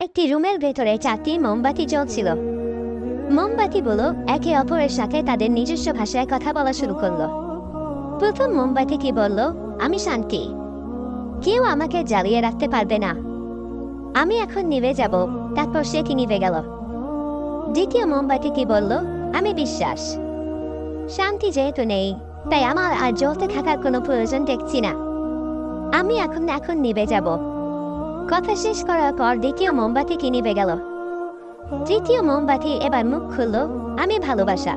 একটি রুমের ভেতরে চারটি মোমবাতি জ্বলছিল। মোমবাতিগুলো একে অপরের সাথে তাদের নিজস্ব ভাষায় কথা বলা শুরু করল। প্রথম মোমবাতি কি বলল, আমি শান্তি। কেউ আমাকে জ্বালিয়ে রাখতে পারবে না। আমি এখন নিভে যাব, তারপর সে কি নিভে গেল? দ্বিতীয় মোমবাতি কি বলল, আমি বিশ্বাস। শান্তি যেহেতু নেই, তাই আমার আর জ্বলতে থাকার কোনো প্রয়োজন দেখছি না। আমি এখন এখন নিভে যাব। কথা শেষ করার পর দ্বিতীয় মোমবাতি কি নিভে গেল। তৃতীয় মোমবাতি এবার মুখ খুলল, আমি ভালোবাসা।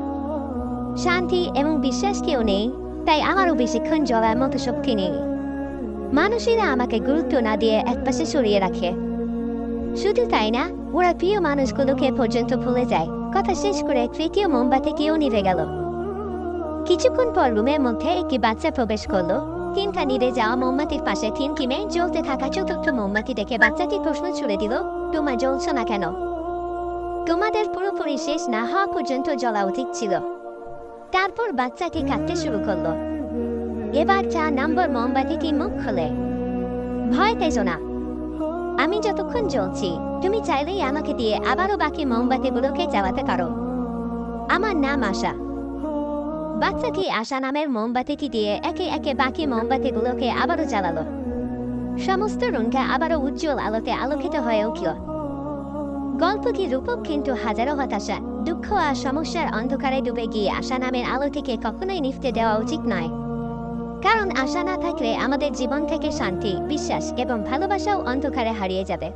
শান্তি এবং বিশ্বাস কেউ নেই, তাই আমারও বেশিক্ষণ জ্বলার মতো শক্তি নেই। মানুষেরা আমাকে গুরুত্ব না দিয়ে একপাশে সরিয়ে রাখে। শুধু তাই না, ওরা প্রিয় মানুষগুলোকে পর্যন্ত ভুলে যায়। কথা শেষ করে তৃতীয় মোমবাতি কেউ নিভে গেল। কিছুক্ষণ পর রুমের মধ্যে একটি বাচ্চা প্রবেশ করল। তিনটা নিভে যাওয়া মোমবাতির পাশে তিন কিমে জ্বলতে থাকা চতুর্থ মোমবাতি দেখে বাচ্চাটি প্রশ্ন ছুড়ে দিল তোমার জ্বলছ না কেন তোমাদের পুরোপুরি শেষ না হওয়া পর্যন্ত জ্বলা উচিত ছিল তারপর বাচ্চাটি কাঁদতে শুরু করল এবার চার নম্বর মোমবাতিটি মুখ খোলে ভয় পেজো না আমি যতক্ষণ জ্বলছি তুমি চাইলেই আমাকে দিয়ে আবারও বাকি মোমবাতিগুলোকে জ্বালাতে পারো আমার নাম আশা বাচ্চাটি আশা নামের মোমবাতিটি দিয়ে একে একে বাকি মোমবাতিগুলোকে আবারও জ্বালালো। সমস্ত রুমটা আবারও উজ্জ্বল আলোতে আলোকিত হয়ে উঠল। গল্প কি রূপক কিন্তু হাজারো হতাশা, দুঃখ আর সমস্যার অন্ধকারে ডুবে গিয়ে আশা নামের আলোটিকে কখনোই নিফতে দেওয়া উচিত নয়। কারণ আশা না থাকলে আমাদের জীবন থেকে শান্তি, বিশ্বাস এবং ভালোবাসাও অন্ধকারে হারিয়ে যাবে।